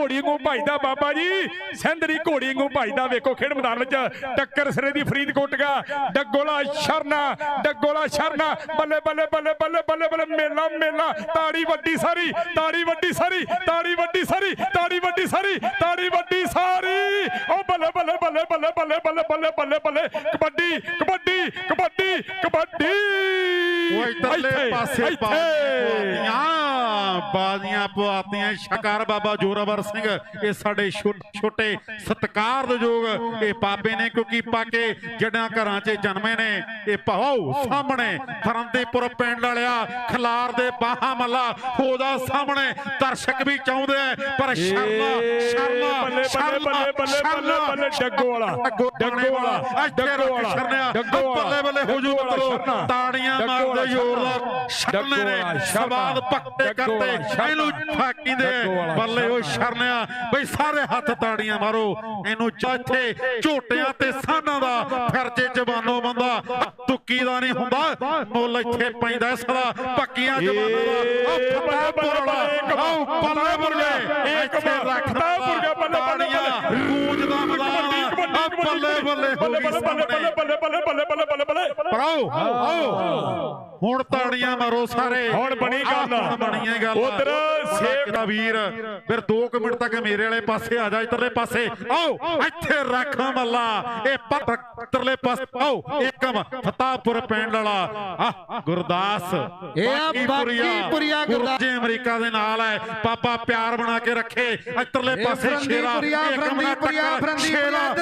ਘੋੜੀ ਵਾਂਗੂ ਭਜਦਾ ਬਾਬਾ ਜੀ ਸਿੰਧਰੀ ਘੋੜੀ ਵਾਂਗੂ ਭਜਦਾ ਵੇਖੋ ਖੇਡ ਮੈਦਾਨ ਵਿੱਚ ਟੱਕਰ ਸਿਰੇ ਦੀ ਫਰੀਦਕੋਟ ਗਾ ਡੱਗੋਲਾ ਸ਼ਰਨਾ ਡੱਗੋਲਾ ਸ਼ਰਨਾ ਬੱਲੇ ਬੱਲੇ ਬੱਲੇ ਬੱਲੇ ਬੱਲੇ ਬੱਲੇ ਮੇਲਾ ਮੇਲਾ ਤਾੜੀ ਵੱਡੀ ਸਾਰੀ ਤਾੜੀ ਵੱਡੀ ਸਾਰੀ ਤਾੜੀ ਵੱਡੀ ਸਾਰੀ ਤਾੜੀ ਵੱਡੀ ਸਾਰੀ ਤਾੜੀ ਵੱਡੀ ਸਾਰੀ ਉਹ ਬੱਲੇ ਬੱਲੇ ਬੱਲੇ ਬੱਲੇ ਬੱਲੇ ਬੱਲੇ ਬੱਲੇ ਬੱਲੇ ਬੱਲੇ ਕਬੱਡੀ ਕਬੱਡੀ ਕਬੱਡੀ ਕਬੱਡੀ ਉਹ ਇਧਰਲੇ ਪਾਸੇ ਇੱਥੇ। ਬਾਜ਼ੀਆਂ ਪਵਾਤੀਆਂ ਸ਼ਕਾਰ ਬਾਬਾ ਜੋਰਾਵਰ ਸਿੰਘ ਇਹ ਸਾਡੇ ਛੋਟੇ ਸਤਿਕਾਰਯੋਗ ਇਹ ਪਾਪੇ ਨੇ ਕਿਉਂਕਿ ਪਾਕੇ ਜੜਾਂ ਘਰਾਂ 'ਚ ਜਨਮੇ ਨੇ ਇਹ ਭਾਉ ਸਾਹਮਣੇ ਫਰੰਦੀਪੁਰ ਪਿੰਡ ਵਾਲਿਆ ਖਲਾਰ ਦੇ ਬਾਹਾਂ ਮੱਲਾ ਹੋਦਾ ਸਾਹਮਣੇ ਦਰਸ਼ਕ ਵੀ ਚਾਹੁੰਦੇ ਆ, ਪਰ ਸ਼ਰਮਾ ਸ਼ਰਮਾ ਬੱਲੇ ਬੱਲੇ ਬੱਲੇ ਬੱਲੇ ਬੱਲੇ ਡੱਗੋ ਵਾਲਾ ਡੱਗੋ ਵਾਲਾ ਡੱਗੋ ਵਾਲਾ ਸ਼ਰਨਿਆ ਡੱਗੋ ਵਾਲਾ ਬੱਲੇ ਬੱਲੇ ਹੋ ਜੂ ਡੱਗੋ ਵਾਲਾ ਮਤਲਬ ਸ਼ਰਨਾ। ਤਾੜੀਆਂ ਡੱਗੋ ਮਾਰਦੇ ਵਾਲਾ ਜ਼ੋਰਦਾਰ ਸ਼ਰਨੇ ਡੱਗੋ ਨੇ ਵਾਲਾ ਸ਼ਰਨਾ। ਸਵਾਦ ਪੱਕੇ ਡੱਗੋ ਤੇ ਸ਼ੈਲੂ ਠਾਕੀ ਦੇ ਬੱਲੇ ਉਹ ਸ਼ਰਨਿਆ ਬਈ ਸਾਰੇ ਹੱਥ ਤਾੜੀਆਂ ਮਾਰੋ ਇਹਨੂੰ ਚਾਥੇ ਝੋਟਿਆਂ ਤੇ ਸਾਨਾਂ ਦਾ ਫਿਰ ਜੇ ਜਵਾਨੋ ਬੰਦਾ ਤੁੱਕੀ ਦਾ ਨਹੀਂ ਹੁੰਦਾ ਮੁੱਲ ਇੱਥੇ ਪੈਂਦਾ ਸਦਾ ਪੱਕੀਆਂ ਜਵਾਨਾਂ ਦਾ ਉਹ ਫੱਟਾ ਪੁਰਲਾ ਆਉ ਬੱਲੇ ਬੱਲੇ ਇੱਥੇ ਰੱਖਦਾ ਪੁਰਗਾ ਬੱਲੇ ਬੱਲੇ ਗੂੰਜ ਦਾ ਮੈਦਾਨ ਆ ਬੱਲੇ ਬੱਲੇ ਹੋ ਗਈ ਸਾਹਮਣੇ ਬੱਲੇ ਬੱਲੇ ਬੱਲੇ ਬੱਲੇ ਬੱਲੇ ਬੱਲੇ ਬੱਲੇ ਆਓ ਆਓ ਹੁਣ ਤਾੜੀਆਂ ਮਾਰੋ ਸਾਰੇ। ਹੁਣ ਬਣੀ ਗੱਲ। ਉੱਧਰ ਸੇਵ- ਦਾ ਵੀਰ। ਫਿਰ 2 ਮਿੰਟ ਤੱਕ ਮੇਰੇ ਵਾਲੇ ਪਾਸੇ ਆ ਜਾ ਇਧਰਲੇ ਪਾਸੇ। ਆਓ ਇੱਥੇ ਰੱਖ ਮੱਲਾ। ਇਹ ਪੱਤਰਲੇ ਪਾਸੇ। ਆਓ ਏਕਮ ਫਤਾਪੁਰ ਪਿੰਡ ਵਾਲਾ। ਆ ਗੁਰਦਾਸ। ਇਹ ਆ ਬਾਕੀਪੁਰੀਆ ਗੁਰੂ ਜੀ ਅਮਰੀਕਾ ਦੇ ਨਾਲ ਹੈ। ਪਾਪਾ ਪਿਆਰ ਬਣਾ ਕੇ ਰੱਖੇ। ਇਧਰਲੇ ਪਾਸੇ ਸ਼ੇਰਾ ਨਾਲ ਫਰੰਦੀਪੁਰੀਆ, ਟੱਕਰ, ਸ਼ੇਰਾ,